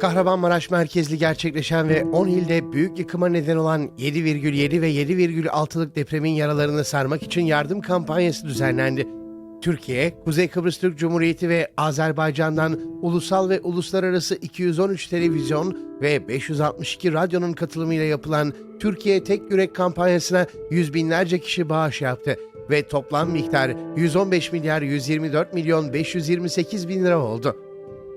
Kahramanmaraş merkezli gerçekleşen ve 10 ilde büyük yıkıma neden olan 7,7 ve 7,6'lık depremin yaralarını sarmak için yardım kampanyası düzenlendi. Türkiye, Kuzey Kıbrıs Türk Cumhuriyeti ve Azerbaycan'dan ulusal ve uluslararası 213 televizyon ve 562 radyonun katılımıyla yapılan Türkiye Tek Yürek kampanyasına yüz binlerce kişi bağış yaptı ve toplam miktar 115 milyar 124 milyon 528 bin lira oldu.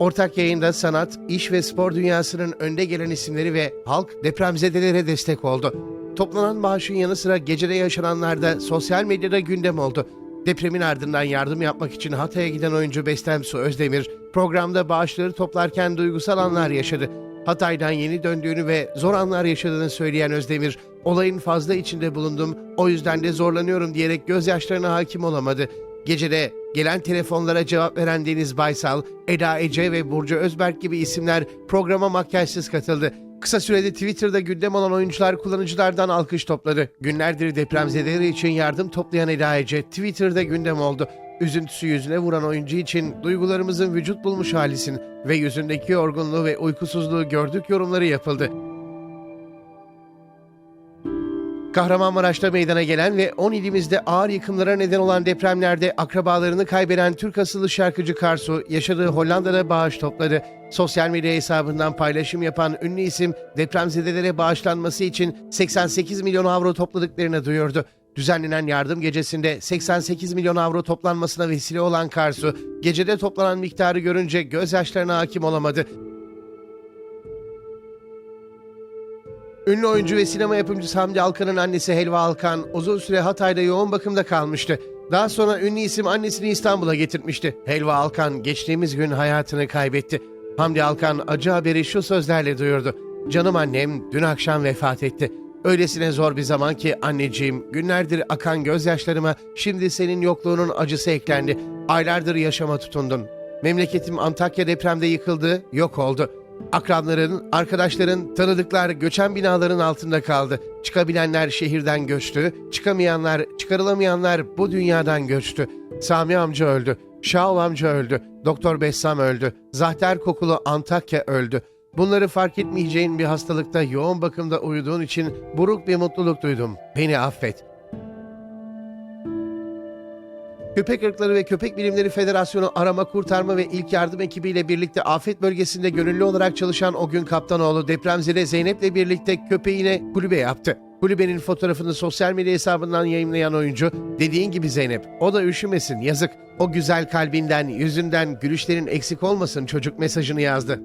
Ortak yayında sanat, iş ve spor dünyasının önde gelen isimleri ve halk depremzedelere destek oldu. Toplanan bağışın yanı sıra gecede yaşananlar da sosyal medyada gündem oldu. Depremin ardından yardım yapmak için Hatay'a giden oyuncu Bestem Su Özdemir, programda bağışları toplarken duygusal anlar yaşadı. Hatay'dan yeni döndüğünü ve zor anlar yaşadığını söyleyen Özdemir, olayın fazla içinde bulundum, o yüzden de zorlanıyorum diyerek gözyaşlarına hakim olamadı. Gecede gelen telefonlara cevap veren Deniz Baysal, Eda Ece ve Burcu Özberk gibi isimler programa makyajsız katıldı. Kısa sürede Twitter'da gündem olan oyuncular kullanıcılardan alkış topladı. Günlerdir depremzedeleri için yardım toplayan Eda Ece Twitter'da gündem oldu. Üzüntüsü yüzüne vuran oyuncu için duygularımızın vücut bulmuş halisin ve yüzündeki yorgunluğu ve uykusuzluğu gördük yorumları yapıldı. Kahramanmaraş'ta meydana gelen ve 10 ilimizde ağır yıkımlara neden olan depremlerde akrabalarını kaybeden Türk asıllı şarkıcı Karsu yaşadığı Hollanda'da bağış topladı. Sosyal medya hesabından paylaşım yapan ünlü isim depremzedelere bağışlanması için 88 milyon avro topladıklarını duyurdu. Düzenlenen yardım gecesinde 88 milyon avro toplanmasına vesile olan Karsu, gecede toplanan miktarı görünce gözyaşlarına hakim olamadı. Ünlü oyuncu ve sinema yapımcısı Hamdi Alkan'ın annesi Helva Alkan uzun süre Hatay'da yoğun bakımda kalmıştı. Daha sonra ünlü isim annesini İstanbul'a getirtmişti. Helva Alkan geçtiğimiz gün hayatını kaybetti. Hamdi Alkan acı haberi şu sözlerle duyurdu. Canım annem dün akşam vefat etti. Öylesine zor bir zaman ki anneciğim günlerdir akan gözyaşlarıma şimdi senin yokluğunun acısı eklendi. Aylardır yaşama tutundun. Memleketim Antakya depremde yıkıldı, yok oldu. Akranların, arkadaşların, tanıdıklar göçen binaların altında kaldı. Çıkabilenler şehirden göçtü, çıkamayanlar, çıkarılamayanlar bu dünyadan göçtü. Sami amca öldü, Şahov amca öldü, Doktor Bessam öldü, Zahter kokulu Antakya öldü. Bunları fark etmeyeceğin bir hastalıkta yoğun bakımda uyuduğun için buruk bir mutluluk duydum. Beni affet. Köpek Irkları ve Köpek Bilimleri Federasyonu Arama Kurtarma ve İlk Yardım ekibiyle birlikte afet bölgesinde gönüllü olarak çalışan o gün Kaptanoğlu depremzede Zeynep'le birlikte köpeğine kulübe yaptı. Kulübenin fotoğrafını sosyal medya hesabından yayınlayan oyuncu, dediğin gibi Zeynep, o da üşümesin yazık. O güzel kalbinden, yüzünden, gülüşlerin eksik olmasın çocuk mesajını yazdı.